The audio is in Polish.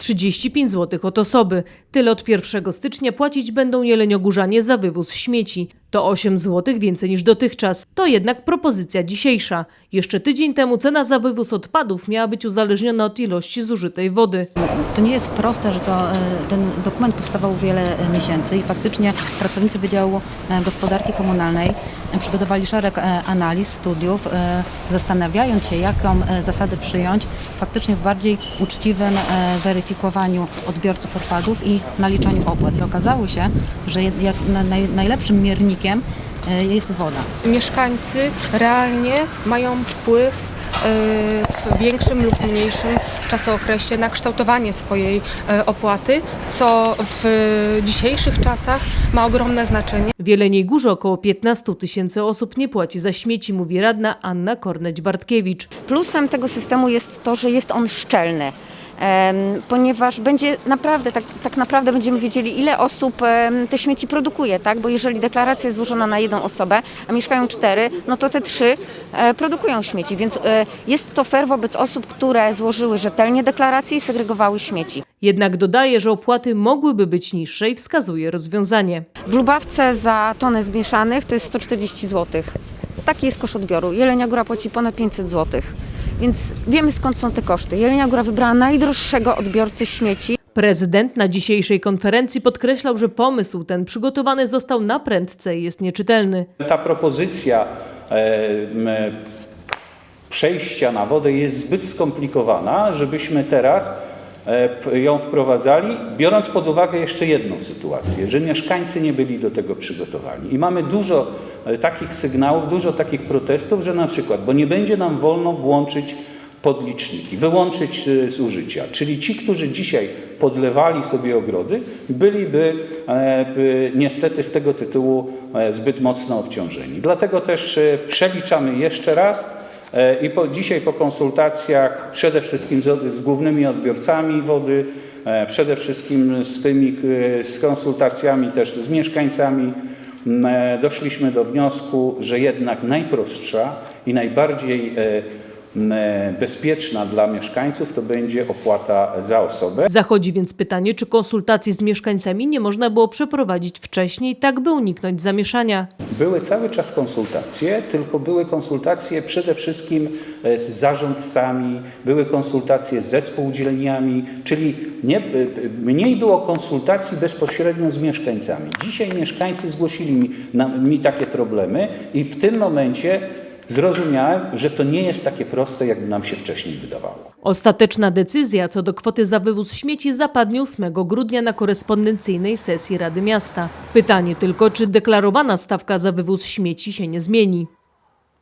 35 zł od osoby. Tyle od 1 stycznia płacić będą jeleniogórzanie za wywóz śmieci. To 8 zł więcej niż dotychczas. To jednak propozycja dzisiejsza. Jeszcze tydzień temu cena za wywóz odpadów miała być uzależniona od ilości zużytej wody. To nie jest proste, że to, e, ten dokument powstawał wiele e, miesięcy i faktycznie pracownicy Wydziału e, Gospodarki Komunalnej przygotowali szereg analiz, studiów, zastanawiając się, jaką zasadę przyjąć faktycznie w bardziej uczciwym weryfikowaniu odbiorców odpadów i naliczaniu opłat. I okazało się, że najlepszym miernikiem e, jest woda. mieszkańcy realnie mają wpływ y, w większym lub mniejszym czasookresie na kształtowanie swojej y, opłaty, co w dzisiejszych czasach ma ogromne znaczenie. W Jeleniej Górze około 15 tysięcy osób nie płaci za śmieci, mówi radna Anna Korneć-Bartkiewicz. Plusem tego systemu jest to, że jest on szczelny. Ponieważ będzie naprawdę, tak, tak naprawdę będziemy wiedzieli, ile osób te śmieci produkuje, tak? Bo jeżeli deklaracja jest złożona na jedną osobę, a mieszkają cztery, no to te trzy e, produkują śmieci, więc e, jest to fair wobec osób, które złożyły rzetelnie deklaracje i segregowały śmieci. Jednak dodaje, że opłaty mogłyby być niższe i wskazuje rozwiązanie. W Lubawce za tonę zmieszanych to jest 140 zł. Taki jest koszt odbioru. Jelenia Góra płaci ponad 500 zł. Więc wiemy skąd są te koszty. Jelenia Góra wybrała najdroższego odbiorcę śmieci. Prezydent na dzisiejszej konferencji podkreślał, że pomysł ten przygotowany został na prędce i jest nieczytelny. Ta propozycja e, przejścia na wodę jest zbyt skomplikowana, żebyśmy teraz ją wprowadzali, biorąc pod uwagę jeszcze jedną sytuację, że mieszkańcy nie byli do tego przygotowani. I mamy dużo e, takich sygnałów, dużo takich protestów, że na przykład, bo nie będzie nam wolno włączyć podliczniki, wyłączyć e, z użycia. Czyli ci, którzy dzisiaj podlewali sobie ogrody, byliby e, by niestety z tego tytułu e, zbyt mocno obciążeni. Dlatego też e, przeliczamy jeszcze raz e, i po, dzisiaj po konsultacjach przede wszystkim z, z głównymi odbiorcami wody, e, przede wszystkim z tymi e, z konsultacjami też z mieszkańcami, e, doszliśmy do wniosku, że jednak najprostsza i najbardziej e, e, bezpieczna dla mieszkańców to będzie opłata za osobę. Zachodzi więc pytanie, czy konsultacji z mieszkańcami nie można było przeprowadzić wcześniej, tak by uniknąć zamieszania. Były cały czas konsultacje, tylko były konsultacje przede wszystkim e, z zarządcami, były konsultacje ze spółdzielniami, czyli nie, e, mniej było konsultacji bezpośrednio z mieszkańcami. Dzisiaj mieszkańcy zgłosili mi, na, mi takie problemy i w tym momencie zrozumiałem, że to nie jest takie proste, jakby nam się wcześniej wydawało. Ostateczna decyzja co do kwoty za wywóz śmieci zapadnie 8 grudnia na korespondencyjnej sesji Rady Miasta. Pytanie tylko, czy deklarowana stawka za wywóz śmieci się nie zmieni.